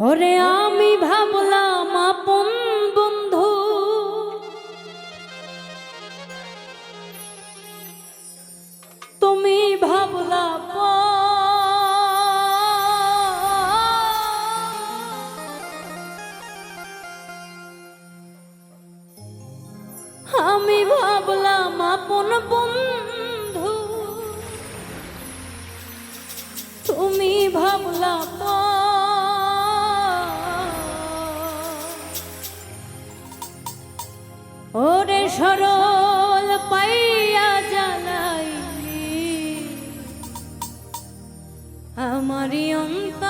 ওরে আমি ভাবলাম আপন বন্ধু তুমি ভাবলা। আমি ভাবলাম আপন বন্ধু তুমি ভাবলা পর। সরল পাইয়া জানাই আমার অন্ত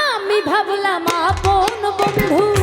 আমি ভাবলাম আপন বন্ধু